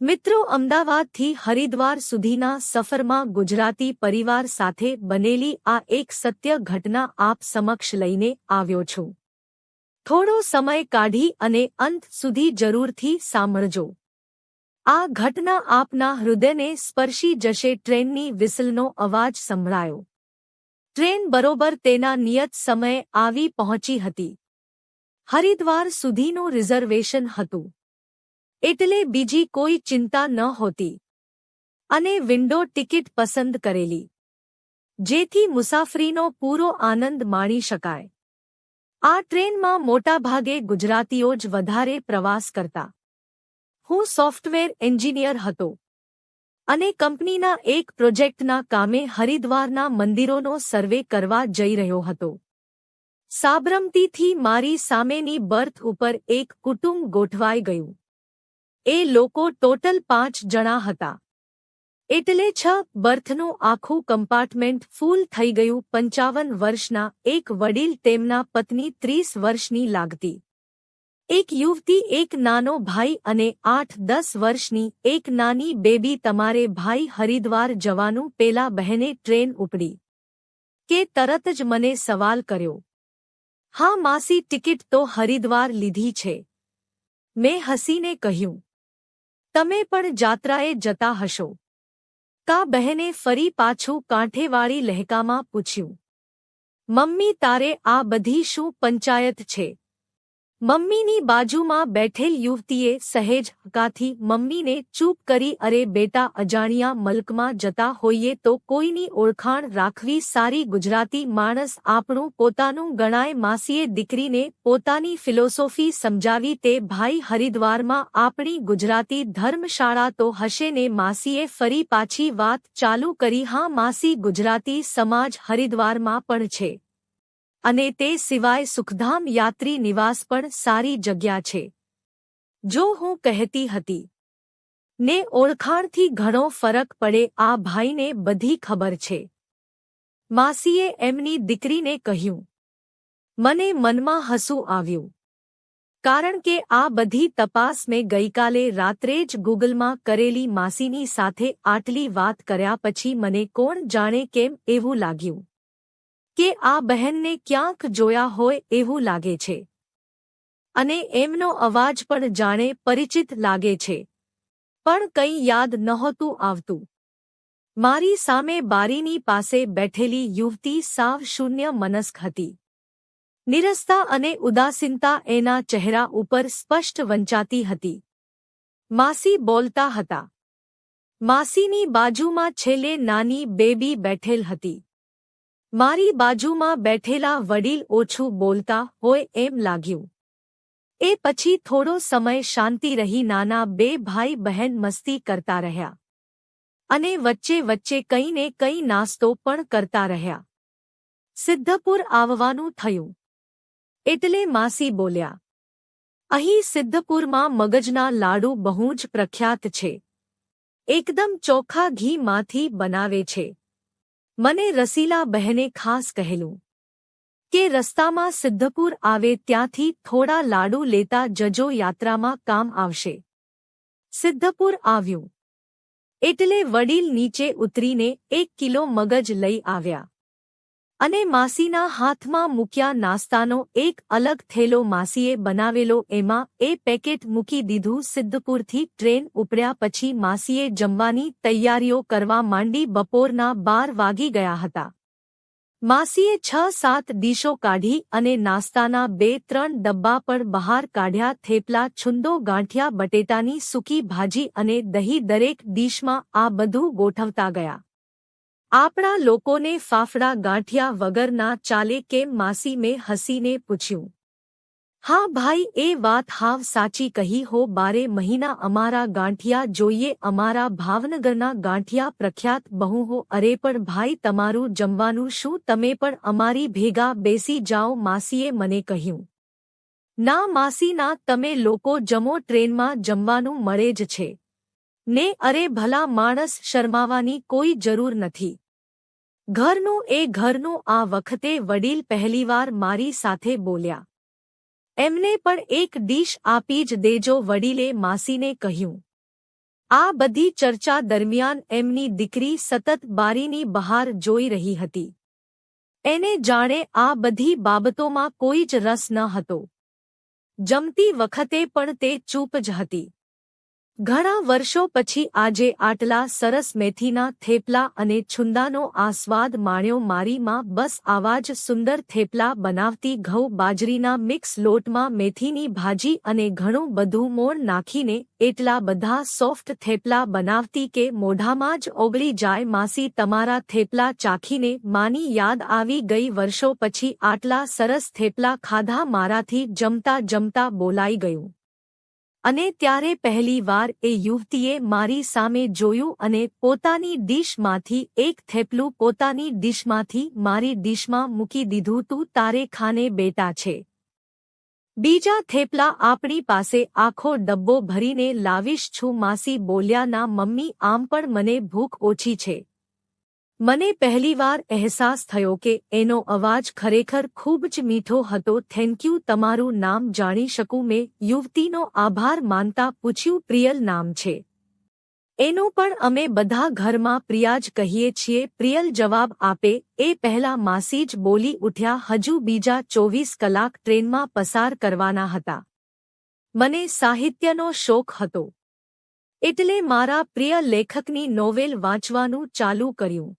મિત્રો, અમદાવાદથી હરિદ્વાર સુધીના સફરમાં ગુજરાતી પરિવાર સાથે બનેલી આ એક સત્ય ઘટના આપ સમક્ષ લઈને આવ્યો છું. થોડો સમય કાઢી અને અંત સુધી જરૂરથી સાંભળજો. આ ઘટના આપના હૃદયને સ્પર્શી જશે, ટ્રેનની વિસલનો અવાજ સંભળાયો. ટ્રેન બરોબર તેના નિયત સમયે આવી પહોંચી હતી. હરિદ્વાર સુધીનું રિઝર્વેશન હતું. એટલે બીજી કોઈ ચિંતા ન હોતી. અને વિન્ડો ટિકિટ પસંદ કરેલી. જેથી મુસાફરીનો પૂરો આનંદ માણી શકાય. આ ટ્રેનમાં મોટાભાગે ગુજરાતીઓ જ વધારે પ્રવાસ કરતા. હું સોફ્ટવેર એન્જિનિયર હતો. અને કંપનીના એક પ્રોજેક્ટના કામે હરિદ્વારના મંદિરોનો સર્વે કરવા જઈ રહ્યો હતો. સાબરમતીથી મારી સામેની બર્થ ઉપર એક કુટુંબ ગોઠવાઈ ગયું. એ લોકો ટોટલ પાંચ જણા હતા. એટલે છ બર્થનું આખું કમ્પાર્ટમેન્ટ ફૂલ થઈ ગયું પંચાવન વર્ષના એક વડીલ તેમના પત્ની ત્રીસ વર્ષની લાગતી. એક યુવતી, એક નાનો ભાઈ અને આઠ દસ વર્ષની એક નાની બેબી તમારે ભાઈ હરિદ્વાર જવાનું પેલા બહેને ટ્રેન ઉપડી. કે તરત જ મને સવાલ કર્યો. હા માસી, ટિકિટ તો હરિદ્વાર લીધી છે. મેં હસીને કહ્યું. તમે પણ જાત્રાએ જતા હશો. કા બહેને ફરી પાછું કાંઠેવાળી લહેકામાં પૂછ્યું. મમ્મી તારે આ બધી શું પંચાયત છે? મમ્મીની બાજુમાં બેઠેલ યુવતીએ સહેજ હકાથી મમ્મીને ચૂપ કરી, અરે બેટા, અજાણ્યા મલકમાં જતા હોઈએ તો કોઈની ઓળખાણ રાખવી સારી ગુજરાતી માણસ આપણું પોતાનું ગણાય માસીએ દીકરીને પોતાની ફિલોસોફી સમજાવી તે ભાઈ હરિદ્વારમાં આપણી ગુજરાતી ધર્મશાળા તો હશે ને માસીએ ફરી પાછી વાત ચાલુ કરી, હા, માસી ગુજરાતી સમાજ હરિદ્વારમાં પણ છે. અને તે સિવાય સુખધામ યાત્રી નિવાસ પણ સારી જગ્યા છે. જો હું કહેતી હતી, ને ઓળખાણથી ઘણો ફરક પડે આ ભાઈને બધી ખબર છે. માસીએ એમની દીકરીને કહ્યું, મને મનમાં હસું આવ્યું. કારણ કે આ બધી તપાસ મેં ગઈકાલે રાત્રે જ ગૂગલમાં કરેલી માસીની સાથે આટલી વાત કર્યા પછી મને કોણ જાણે કેમ એવું લાગ્યું. કે આ બહેનને ક્યાંક જોયા હોય એવું લાગે છે. અને એમનો અવાજ પણ જાણે પરિચિત લાગે છે. પણ કંઈ યાદ નહોતું આવતું. મારી સામે બારીની પાસે બેઠેલી યુવતી સાવ શૂન્ય મનસ્ક હતી. નિરસતા અને ઉદાસીનતા એના ચહેરા ઉપર સ્પષ્ટ વંચાતી હતી. માસી બોલતા હતા. માસીની બાજુમાં છેલ્લે નાની બેબી બેઠેલ હતી. મારી બાજુમાં બેઠેલા વડીલ ઓછું બોલતા હોય એમ લાગ્યું. એ પછી થોડો સમય શાંતિ રહી નાના બે ભાઈ બહેન મસ્તી કરતા રહ્યા. અને વચ્ચે વચ્ચે કંઈને કંઈ નાસ્તો પણ કરતા રહ્યા. સિદ્ધપુર આવવાનું થયું. એટલે માસી બોલ્યા, અહીં સિદ્ધપુરમાં મગજના લાડુ બહુ જ પ્રખ્યાત છે. એકદમ ચોખ્ખા ઘીમાંથી બનાવે છે. મને રસીલા બહેને ખાસ કહેલું કે રસ્તામાં સિદ્ધપુર આવે ત્યાંથી થોડા લાડુ લેતા જજો યાત્રામાં કામ આવશે. સિદ્ધપુર આવ્યું. એટલે વડીલ નીચે ઉતરીને એક કિલો મગજ લઈ આવ્યા. અને માસીના હાથમાં મૂક્યા નાસ્તાનો એક અલગ થેલો માસીએ બનાવેલો. એમાં એ પેકેટ મૂકી દીધું. સિદ્ધપુરથી ટ્રેન ઉપડ્યા પછી માસીએ જમવાની તૈયારીઓ કરવા માંડી. બપોરના બાર વાગી ગયા હતા. માસીએ છ સાત ડીશો કાઢી અને નાસ્તાના બે ત્રણ ડબ્બા પણ બહાર કાઢ્યા. થેપલા, છુંદો, ગાંઠિયા, બટેટાની સૂકી ભાજી અને દહીં દરેક ડીશમાં આ બધું ગોઠવતા ગયા. આપણા લોકોને ફાફડા ગાંઠિયા વગરના ચાલે કેમ માસી મેં હસીને પૂછ્યું. હા ભાઈ, એ વાત હાવ સાચી કહી હો, બારે મહિના અમારા ગાંઠિયા જોઈએ, અમારા ભાવનગરના ગાંઠિયા પ્રખ્યાત બહુ હો, અરે પણ ભાઈ તમારું જમવાનું શું, તમે પણ અમારી ભેગા બેસી જાઓ, માસીએ મને કહ્યું. ના માસીના તમે લોકો જમો, ટ્રેનમાં જમવાનું મળે જ છે. ને અરે ભલા માણસ શરમાવાની કોઈ જરૂર નથી. ઘરનું એ ઘરનું આ વખતે વડીલ પહેલીવાર મારી સાથે બોલ્યા. એમને પણ એક ડીશ આપી જ દેજો, વડીલે માસીને કહ્યું. આ બધી ચર્ચા દરમિયાન એમની દીકરી સતત બારીની બહાર જોઈ રહી હતી. એને જાણે આ બધી બાબતોમાં કોઈ જ રસ ન હતો. જમતી વખતે પણ તે ચૂપ જ હતી. ઘણા વર્ષો પછી આજે આટલા સરસ મેથીના થેપલા અને છુંદાનો આસ્વાદ માણ્યો મારી માં બસ આવા જ સુંદર થેપલા બનાવતી ઘઉં બાજરીના મિક્સ લોટમાં મેથીની ભાજી અને ઘણું બધું મોણ નાખીને એટલા બધા સોફ્ટ થેપલા બનાવતી કે મોઢામાં જ ઓગળી જાય માસી તમારા થેપલા ચાખીને માની યાદ આવી ગઈ વર્ષો પછી આટલા સરસ થેપલા ખાધા મારાથી જમતા જમતા બોલાઈ ગયું. અને ત્યારે પહેલીવાર એ યુવતીએ મારી સામે જોયું અને પોતાની ડીશમાંથી એક થેપલું પોતાની ડીશમાંથી મારી ડીશમાં મૂકી દીધું, તું તારે ખાને બેટા છે. બીજા થેપલા આપણી પાસે આખો ડબ્બો ભરીને લાવીશ છું. માસી બોલ્યા, ના, મમ્મી, આમ પણ મને ભૂખ ઓછી છે. મને પહેલીવાર અહેસાસ થયો કે એનો અવાજ ખરેખર ખૂબ જ મીઠો હતો. થેન્ક યુ તમારું નામ જાણી શકું મેં. યુવતીનો આભાર માનતા પૂછ્યું, પ્રિયલ નામ છે? એનો પણ અમે બધા ઘરમાં પ્રિયા જ કહીએ છીએ. પ્રિયલ જવાબ આપે, એ પહેલા માસી જ બોલી ઉઠ્યા, હજુ બીજા ચોવીસ કલાક ટ્રેનમાં પસાર કરવાના હતા. મને સાહિત્યનો શોખ હતો. એટલે મારા પ્રિય લેખકની નોવેલ વાંચવાનું ચાલુ કર્યું.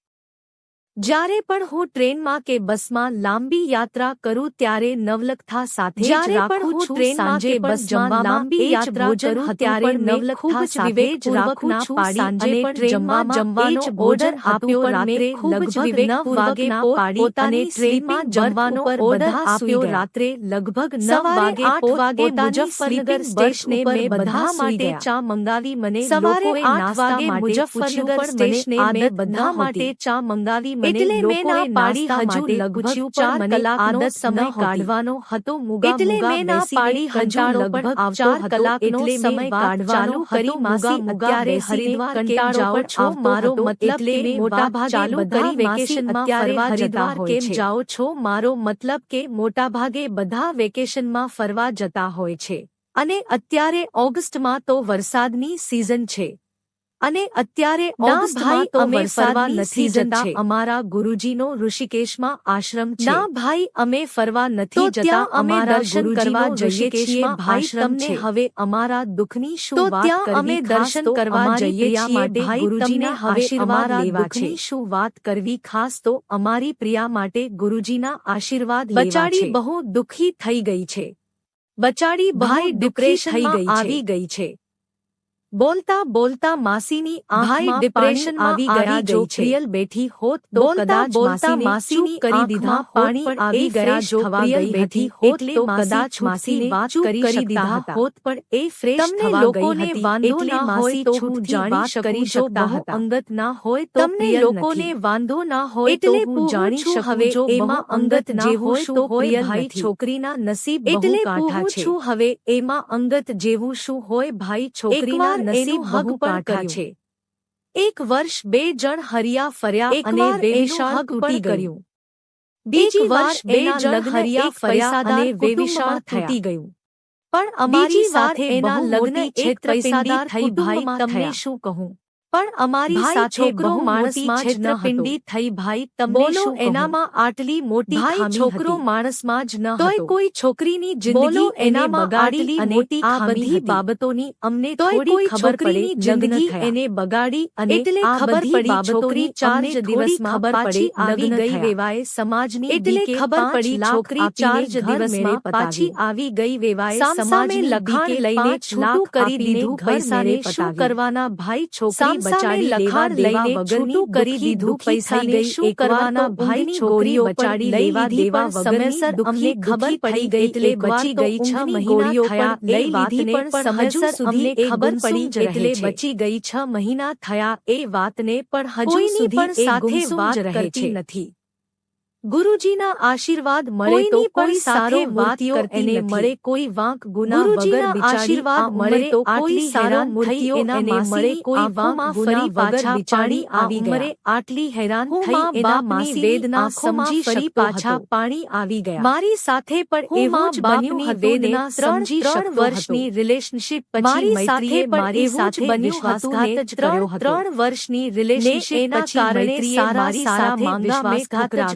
જ્યારે પણ હું ટ્રેનમાં કે બસમાં લાંબી યાત્રા કરું ત્યારે નવલકથા સાથે જ્યારે જ પણ રાખું હું છું ટ્રેનમાં સાંજે કે બસ બસમાં જમવામાં લાંબી એ જ યાત્રા ભોજન કરું હતું ત્યારે પણ મેં નવલકથા ખૂબ જ સાથે વિવેક રાખું પૂર્વકના છું પાડી સાંજે અને પણ ટ્રેનમાં જમવામાં જમવાનો એ જ order ભોજન આપ્યો હતું રાત્રે રાત્રે ખૂબ જ લગભગ વિવેક નવ વાગે પૂર્વકના પોતાની પોતાની સ્લીપમાં સ્લીપિંગ જમવાનો બર્થ ઉપર ઓર્ડર બધા સૂઈ આપ્યો ગયા. રાત્રે લગભગ નવ સવારે વાગે આઠ વાગે પોતાની મુઝફ્ફરનગર સ્લીપિંગ સ્ટેશને બર્થ મેં ઉપર બધા બધા સૂઈ માટે ગયા. ચા મંગાવી મને સવારે લોકોએ આઠ નાસ્તા વાગે માટે મુઝફ્ફરનગર પૂછ્યું પણ મને સ્ટેશને આદત મેં બધા નહોતી. માટે ચા મંગાવી મને એટલે મેં ના લોકોએ પાડી નાસ્તા હજુ માટે લગભગ ચાર કલાકનો સમય કાઢવાનો હતો. મુગા મુગા બેસીને કંટાળો પણ આવતો હતો. એટલે સમય કાઢવાનો કરી માસી અત્યારે હરિદ્વાર કેમ જાઓ છો? મારો મતલબ કે મોટા ભાગે બધા વેકેશનમાં ફરવા જતા હોય છે. જાઓ છો? મારો મતલબ કે મોટાભાગે બધા વેકેશનમાં ફરવા જતા હોય છે. અને અત્યારે ઓગસ્ટમાં તો વરસાદની સિઝન છે. અને અત્યારે ભાઈ, અમે ફરવા નથી જતા. અમારા ગુરુજીનો ઋષિકેશમાં આશ્રમ છે. ના ભાઈ અમે ફરવા નથી જતા અમે અમારા દર્શન કરવા જઈએ છીએ. ભાઈ, તમને હવે અમારા દુઃખની શું વાત કરવી? અમે ખાસ દર્શન તો કરવા અમારી જઈએ પ્રિયા છીએ. માટે ભાઈ, તમને હવે આશીર્વાદ અમારા દુઃખની શું વાત કરવી? ખાસ તો અમારી પ્રિયા માટે ગુરુજીના આશીર્વાદ બચાડી બહુ દુઃખી થઈ ગઈ છે. બચાડી ભાઈ ડિપ્રેશન થઈ ગઈ આવી ગઈ છે. બોલતા બોલતા માસીની આંખમાં ડિપ્રેશન આવી ગયા જો પ્રિયલ બેઠી હોત તો કદાચ બોલતા માસીની કરી દીધા પાણી આવી ગયા જો પ્રિયલ બેઠી હોત તો કદાચ માસીને વાત કરી દીધા હોત. પણ એ ફ્રેશ તમને લોકોને વાંધો ના હોય તો હું જાણી કરી જો બહુ અંગત ના હોય તો તમને લોકોને વાંધો ના હોય તો એટલે હું જાણી શકું હવે જો એમાં અંગત ના હોય તો પ્રિયલ ભાઈ છોકરીના નસીબ બહુ એટલે કાંઠા છે. હવે એમાં અંગત જેવું શું હોય ભાઈ છોકરીના એકવાર નસીબ હગ પણ કર્યું. છે એક વર્ષ બે જણ હરિયા ફર્યા અને વેવિશાળ તૂટી ગયું. બીજી વર્ષ બે જણ હરિયા ફર્યા અને વેવિશાળ. તૂટી ગયું પણ અમારી સાથે એના લગ્ન એક પૈસાદાર થઈ ભાઈ તમને શું કહું પણ અમારી સાથે છોકરો બહુ માણસમાં. છેતરપિંડી થઈ ભાઈ તમને શું એનામાં આટલી મોટી ભાઈ છોકરો માણસમાં જ ન તોય કોઈ છોકરીની જિંદગી એને બગાડી અને આ બધી બાબતોની અમને થોડી ખબર પડે જિંદગી એને બગાડી અને એટલે ખબર પડી છોકરી ચાર જ દિવસમાં ખબર પાછી પડી આવી ગઈ. વેવાએ સમાજની એટલે ખબર પડી છોકરી ચાર જ દિવસમાં પાછી આવી ગઈ વેવાએ સમાજની લખાણ લઈને છૂટું કરી દીધું પૈસાને શું કરવાના ભાઈ? છોકરી બચાડી લેવા લખાણ દેવા લઈને વગરની છૂટું કરી દુઃખી દીધું દુઃખી પૈસાને થઈ ગઈ શું એકવાર કરવાના તો ભાઈ ઊંઘની છોકરીઓ ગોળીઓ બચાડી પણ લેવા લઈ દેવા લીધી પણ વગરની સમયસર દુઃખી અમને ખબર દુઃખી પડી પડી ગઈ એટલે એકવાર બચી તો ગઈ. છ ઊંઘની મહિના ગોળીઓ થયા પણ લઈ એ લીધી વાતને પણ પણ હજુ હજુ સુધી સુધી એ એ ગુમસુમ ગુમસુમ જ જ એટલે રહે છે. બચી ગઈ છ મહિના થયા એ વાતને પણ હજુ કોઈની સુધી પણ એ સાથે ગુમસુમ વાત જ રહે કરતી છે નથી ગુરુજીના આશીર્વાદ મળે તો કોઈ સારો મૂર્તિઓ એને મળે કોઈ વાંક ગુના વગર આશીર્વાદ મળે તો કોઈ સારા મૂર્તિઓ એને મળે કોઈ વાંક ગુના વગર બિચારી આવી ગયા. આટલી હેરાન થઈ એના માસી વેદના સમજી ફરી પાછા પાણી આવી ગયા. મારી સાથે પણ એવું જ બન્યું વેદના સમજી ત્રણ વર્ષની રિલેશનશિપ મારી સાથે પણ એવું જ બન્યું હતું ત્રણ વર્ષની રિલેશનશિપ એના કારણે સારા સારા માંગા મેં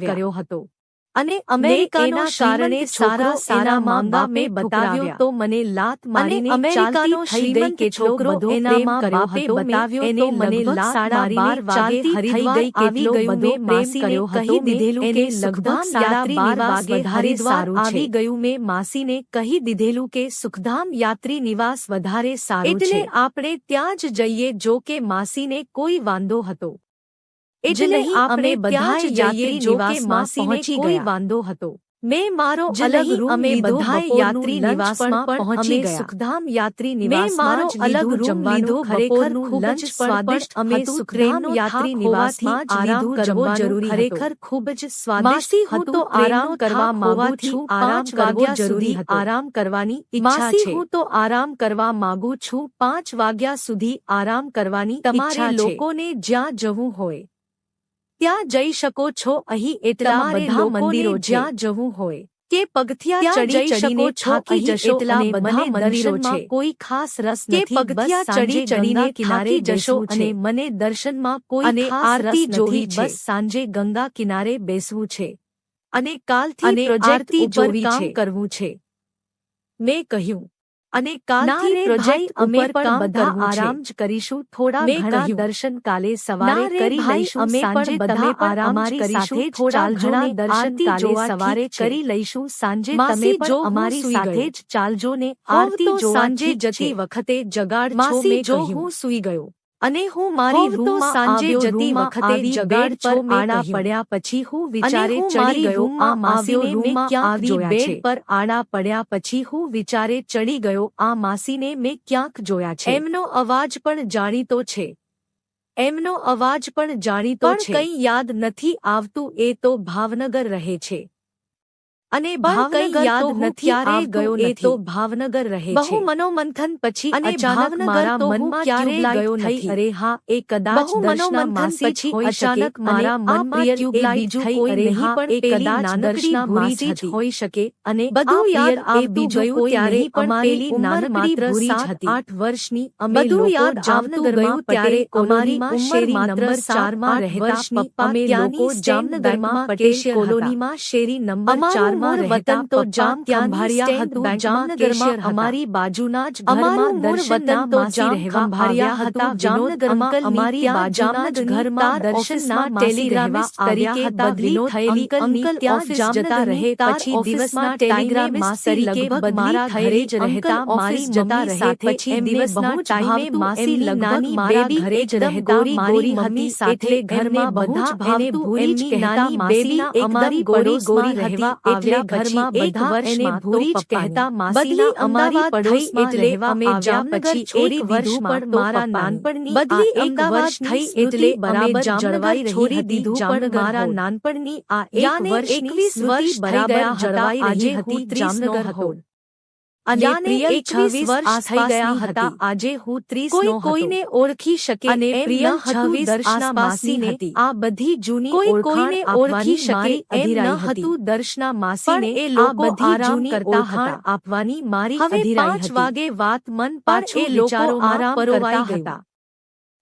કર્યો. હતો. અને અમેરિકાના કારણે સારા સારા મામા મેં બતાવ્યો. તો મને લાત મારીને અમેરિકાનો થઈ ગઈ કે છોકરો એના બાપે બતાવ્યો એને મને લાત મારીને ચાલતી હરી ગઈ કેટલો બધો પ્રેમ કર્યો હતો. દીધેલું કે લગભગ સાડા બાર વાગે હરિદ્વાર આવી ગયું મેં માસીને કહી દીધેલું કે સુખધામ યાત્રી નિવાસ વધારે સારું એટલે આપણે ત્યાં જ જઈએ જો કે માસીને કોઈ વાંધો હતો. એટલે આપણે બધા જ જાત્રી નિવાસમાં પહોંચી કોઈ વાંધો હતો મેં મારો અલગ રૂમ અમે બધા યાત્રી નિવાસમાં પહોંચી ગયા સુખધામ યાત્રી નિવાસમાં મારો અલગ રૂમ લીધો ખરેખર ખૂબ જ સ્વાદિષ્ટ અમે સુખધામ યાત્રી નિવાસમાં આરામ કરવો જરૂરી ખરેખર ખૂબ જ સ્વાદિષ્ટ હું તો આરામ કરવા માંગુ છું આરામ વાગ્યા જરૂરી આરામ કરવાની ઈચ્છા છે હું તો આરામ કરવા માંગુ છું પાંચ વાગ્યા સુધી આરામ કરવાની તમારે લોકોને જ્યાં જવું હોય ત્યાં જઈ શકો છો. અહીં એટલા બધા મંદિરો જ્યાં જવું હોય કે પગથિયા ચડી ચડીને થાકી જશો અને મને મંદિરોમાં કોઈ ખાસ રસ નથી. પગથિયા ચડી ચડીને કિનારે જશો અને મને દર્શનમાં કોઈ અને આરતી જોવી બસ સાંજે ગંગા કિનારે બેસવું છે. અને કાલથી પ્રોજેક્ટ ઉપર કામ કરવું છે. મેં કહ્યું અને કાલથી પ્રોજેક્ટ અમે પણ બધા આરામ જ કરીશું. થોડા ઘણા દર્શન કાલે સવારે કરી લઈશું. અમે પણ બધા આરામ કરીશું. થોડા ઘણા દર્શન કાલે સવારે કરી લઈશું. સાંજે તમે જો અમારી સાથે જ ચાલજો ને આરતી જોવાંજે જતી વખતે જગાડ છો જો હું સુઈ ગયો. અને હું મારી રૂમમાં સાંજે જતી વખતે જ પર આણા પડ્યા પછી હું વિચારે ચડી ગયો. આ માસીને મેં ક્યાં આવી બેડ પર આણા પડ્યા પછી હું વિચારે ચડી ગયો. આ માસીને મેં ક્યાંક જોયા છે. એમનો અવાજ પણ જાણીતો છે. એમનો અવાજ પણ જાણીતો છે. કંઈ યાદ નથી આવતું. એ તો ભાવનગર રહે છે. અને ભાવનગર યાદ નથી ક્યારે ગયો નથી તો ભાવનગર રહે છે બહુ મનોમંથન પછી અને અચાનક મારા મનમાં ક્યારે ગયો નથી અરે હા એ કદાચ દર્શના માસી જ હોઈ અચાનક મારા મન પ્રિય ટ્યુબલાઇટ બીજું કોઈ નહીં પણ એ કદાચ નાનકડી ભૂરી જ હોઈ શકે અને બધું યાદ એ બીજું કોઈ ત્યારે અમારી ઉંમર માત્ર સાત આઠ વર્ષની અમે બધું યાદ જામનગર ગયું ત્યારે અમારી માં શેરી નંબર ચારમાં રહેતા પપ્પા અમે લોકો જામનગરમાં પટેલ કોલોનીમાં શેરી નંબર ચાર અમારું વતન તો જામ ખંભારિયા હતું જામનગરમાં અમારી બાજુના જ અમારું મૂળ વતન તો જામ ખંભારિયા હતા જામનગરમાં અમારી બાજુના જ ઘરમાં દર્શનના ટેલિગ્રામિસ્ટ તરીકે બદલી થયેલી અંકલ ત્યાં જતા રહે પછી દિવસના ટેલિગ્રામ માસી લગભગ મારા ઘરે જ રહેતા મારી જતા રહે પછી દિવસના ટાઈમે માસી લગભગ મારા ઘરે જ રહેતા મારી હતી સાથે ઘરમાં બધા ભાવે ભૂલી જ કહેતા માસી એકદમ ગોરી ગોરી રહેવા આવે કર્યા ઘરમાં બધા વર્ષને ભૂરી જ કહેતા માસીના અમારી પડોશમાં રહેવા અમે જામનગર છોડી દીધું પણ મારા નાનપણની બદલી એક વર્ષ થઈ એટલે બરાબર જળવાઈ છોડી દીધું પણ મારા નાનપણની આ એક વર્ષ એકવીસ વર્ષ બરાબર જળવાઈ રહી હતી જામનગર હતો. અને પ્રિય 21 વર્ષ થઈ ગયા હતા. આજે હું 30 કોઈ કોઈને ઓળખી શકે અને પ્રિય 26 દર્શના માસીને. આ બધી જૂની કોઈ કોઈને ઓળખી શકે એમ ન હતું. દર્શના માસીને એ લોકો આરામ કરતા હતા. આપવાની મારી અધિરાઈ હતી વાગે વાત મન પાછું એ લોકો આરામ કરતા હતા.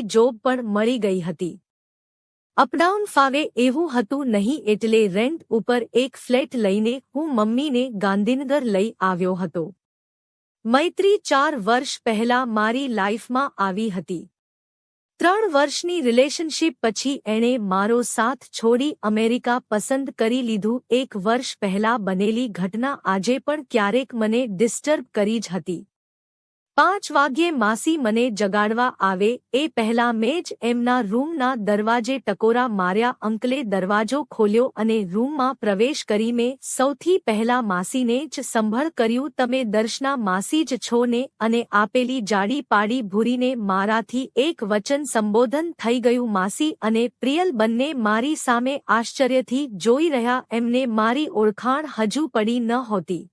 સારી જોબ પણ મળી ગઈ હતી. અપડાઉન ફાવે એવું હતું નહીં એટલે રેન્ટ ઉપર એક ફ્લેટ લઈને હું મમ્મીને ગાંધીનગર લઈ આવ્યો હતો. મૈત્રી ચાર વર્ષ પહેલા મારી લાઈફમાં આવી હતી. ત્રણ વર્ષની રિલેશનશીપ પછી એણે મારો સાથ છોડી અમેરિકા પસંદ કરી લીધું. એક વર્ષ પહેલા બનેલી ઘટના આજે પણ ક્યારેક મને ડિસ્ટર્બ કરી જ હતી. પાંચ વાગ્યે માસી મને જગાડવા આવે, એ પહેલા મેં જ એમના રૂમના દરવાજે ટકોરા માર્યા, અંકલે દરવાજો ખોલ્યો અને રૂમમાં પ્રવેશ કરી મેં, સૌથી પહેલા માસીને જ સંભળ કર્યું, તમે દર્શના માસી જ છો ને, અને આપેલી જાડી પાડી ભૂરીને મારાથી એક વચન સંબોધન થઈ ગયું, માસી અને પ્રિયલ બંને મારી સામે આશ્ચર્યથી જોઈ રહ્યા, એમને મારી ઓળખાણ હજુ પડી ન હોતી.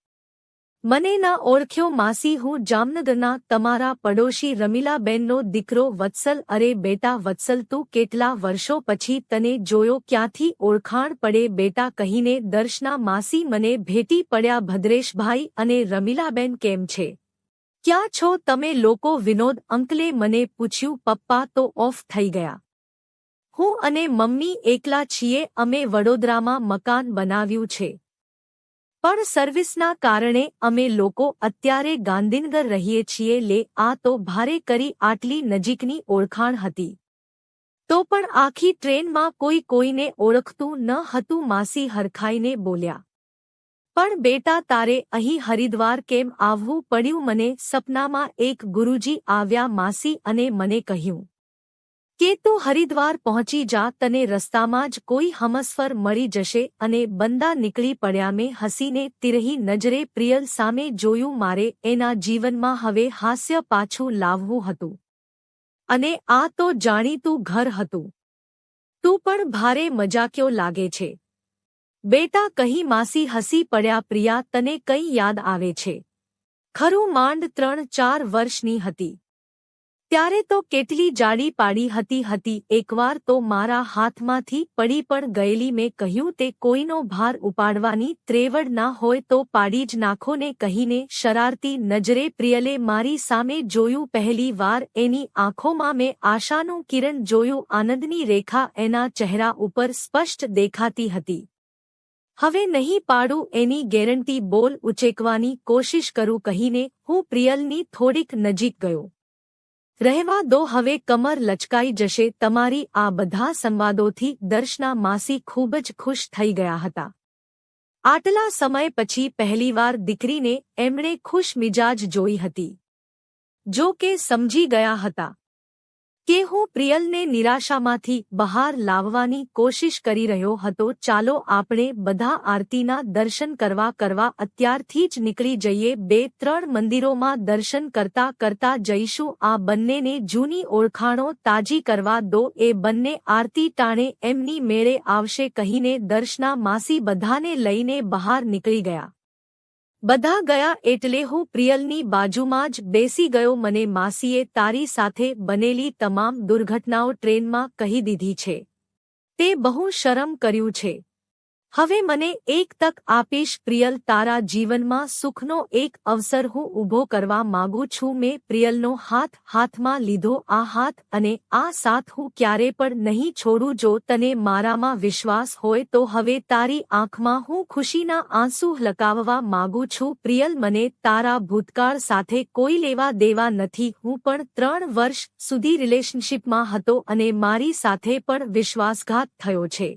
મને ના ઓળખ્યો માસી હું જામનગરના તમારા પડોશી રમીલાબેનનો દીકરો વત્સલ. અરે બેટા વત્સલ, તું કેટલા વર્ષો પછી તને જોયો? ક્યાંથી ઓળખાણ પડે બેટા કહીને? દર્શના, માસી મને ભેટી પડ્યા ભદ્રેશભાઈ અને રમીલાબેન કેમ છે? ક્યાં છો તમે લોકો? વિનોદ અંકલે મને પૂછ્યું. પપ્પા તો ઓફ થઈ ગયા. હું અને મમ્મી એકલા છીએ. અમે વડોદરામાં મકાન બનાવ્યું છે. પણ સર્વિસના કારણે અમે લોકો અત્યારે ગાંધીનગર રહીએ છીએ લે આ તો ભારે કરી આટલી નજીકની ઓળખાણ હતી. તો પણ આખી ટ્રેનમાં કોઈ કોઈને ઓળખતું ન હતું માસી હરખાઈને બોલ્યા. પણ બેટા તારે અહીં હરિદ્વાર કેમ આવવું પડ્યું મને સપનામાં એક ગુરુજી આવ્યા માસી અને મને કહ્યું. કે તું હરિદ્વાર પહોંચી જા, તને રસ્તામાં જ કોઈ હમસફર મળી જશે અને બંદા નીકળી પડ્યા મેં હસીને તિરહી નજરે પ્રિયલ સામે જોયું મારે એના જીવનમાં હવે હાસ્ય પાછું લાવવું હતું. અને આ તો જાણીતું ઘર હતું. તું પણ ભારે મજાક્યો લાગે છે. બેટા કહી માસી હસી પડ્યા પ્રિયા, તને કંઈ યાદ આવે છે? ખરું માંડ ત્રણ ચાર વર્ષની હતી. ત્યારે તો કેટલી જાડી પાડી હતી હતી, એકવાર તો મારા હાથમાંથી પડી પણ ગયેલી મેં કહ્યું તે કોઈનો ભાર ઉપાડવાની ત્રેવડ ના હોય તો પાડી જ નાખો ને કહીને શરારતી નજરે પ્રિયલે મારી સામે જોયું પહેલી વાર એની આંખોમાં મેં આશાનું કિરણ જોયું, આનંદની રેખા એના ચહેરા ઉપર સ્પષ્ટ દેખાતી હતી. હવે નહીં પાડું એની ગેરંટી બોલ ઉચેકવાની કોશિશ કરું, કહીને હું પ્રિયલની થોડીક નજીક ગયો. રહેવા દો, હવે કમર લચકાઈ જશે. તમારી આ બધા સંવાદોથી દર્શના માસી ખૂબ જ ખુશ થઈ ગયા હતા. આટલા સમય પછી પહેલીવાર દીકરીને એમણે ખુશ મિજાજ જોઈ હતી. જો કે સમજી ગયા હતા. કે હું પ્રિયલને નિરાશામાંથી બહાર લાવવાની કોશિશ કરી રહ્યો હતો, ચાલો આપણે બધા આરતીના દર્શન કરવા કરવા અત્યારથી જ નીકળી જઈએ. બે ત્રણ મંદિરોમાં દર્શન કરતા કરતા જઈશું. આ બંનેને જૂની ઓળખાણો તાજી કરવા દો. એ બંને આરતી ટાણે એમની મેળે આવશે કહીને દર્શના માસી બધાને લઈને બહાર નીકળી ગયા. બધા ગયા એટલે હું પ્રિયલની બાજુમાં જ બેસી ગયો મને માસીએ તારી સાથે બનેલી તમામ દુર્ઘટનાઓ ટ્રેનમાં કહી દીધી છે. તે બહુ શરમ કર્યું છે. હવે મને એક તક આપીશ, પ્રિયલ, તારા જીવનમાં સુખનો એક અવસર હું ઊભો કરવા માગું છું. મેં પ્રિયલનો હાથ હાથમાં લીધો, આ હાથ અને આ સાથ હું ક્યારે પણ નહીં છોડું. જો તને મારામાં વિશ્વાસ હોય તો હવે તારી આંખમાં હું ખુશીના આંસુ લકાવવા માગું છું. પ્રિયલ, મને તારા ભૂતકાળ સાથે કોઈ લેવા દેવા નથી. હું પણ ત્રણ વર્ષ સુધી રિલેશનશીપમાં હતો અને મારી સાથે પણ વિશ્વાસઘાત થયો છે.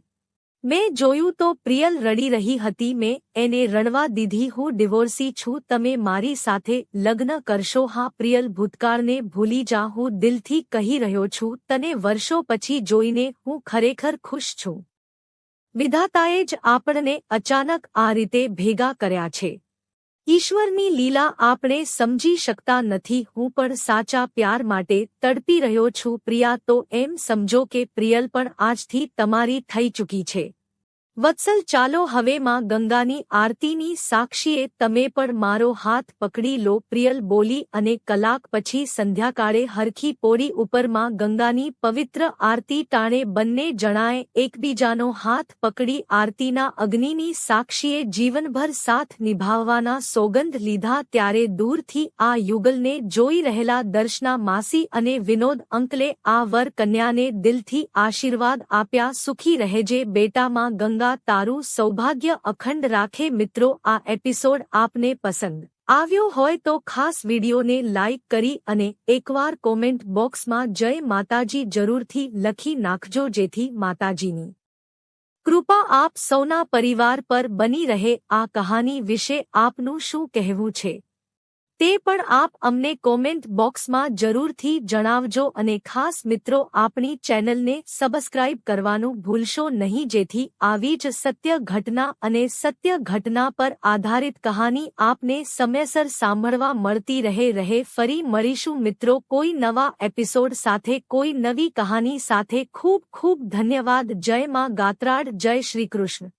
મેં જોયું તો પ્રિયલ રડી રહી હતી, મેં એને રણવા દીધી, હું ડિવોર્સી છું, તમે મારી સાથે લગ્ન કરશો, હા, પ્રિયલ ભૂતકાળને ભૂલી જા, હું દિલથી કહી રહ્યો છું, તને વર્ષો પછી જોઈને હું ખરેખર ખુશ છું. વિધાતાએ જ આપણને અચાનક આ રીતે ભેગા કર્યા છે. ઈશ્વરની લીલા આપણે સમજી શકતા નથી, હું પણ સાચા પ્યાર માટે તડપી રહ્યો છું, પ્રિયા, તો એમ સમજો કે પ્રિયલ પણ આજથી તમારી થઈ ચૂકી છે. વત્સલ, ચાલો હવે માં ગંગાની આરતીની સાક્ષીએ તમે પણ મારો હાથ પકડી લો, પ્રિયલ બોલી અને કલાક પછી સંધ્યાકાળે હરખી પોડી ઉપરમાં ગંગાની પવિત્ર આરતી ટાણે બંને જણાએ એકબીજાનો હાથ પકડી આરતીના અગ્નિની સાક્ષીએ જીવનભર સાથ નિભાવવાના સોગંધ લીધા ત્યારે દૂરથી આ યુગલને જોઈ રહેલા દર્શના માસી અને વિનોદ અંકલે આ વર કન્યાને દિલથી આશીર્વાદ આપ્યા, સુખી રહેજે બેટામાં ગંગા તારું સૌભાગ્ય અખંડ રાખે મિત્રો, આ એપિસોડ આપને પસંદ. આવ્યો હોય તો ખાસ વિડીયોને લાઇક કરી અને એકવાર કોમેન્ટ બોક્સમાં જય માતાજી જરૂરથી લખી નાખજો જેથી માતાજીની કૃપા આપ સૌના પરિવાર પર બની રહે આ કહાની વિશે આપનું શું કહેવું છે? તે પણ આપ અમને કોમેન્ટ બોક્સમાં જરૂરથી જણાવજો અને ખાસ મિત્રો, આપણી ચેનલને સબસ્ક્રાઇબ કરવાનું ભૂલશો નહીં. જેથી આવી જ સત્ય ઘટના અને સત્ય ઘટના પર આધારિત કહાની આપને સમયસર સાંભળવા મળતી રહે રહે. ફરી મળીશું મિત્રો, કોઈ નવા એપિસોડ સાથે, કોઈ નવી કહાની સાથે. ખૂબ ખૂબ ધન્યવાદ. જય માં ગાત્રાડ. જય શ્રી કૃષ્ણ.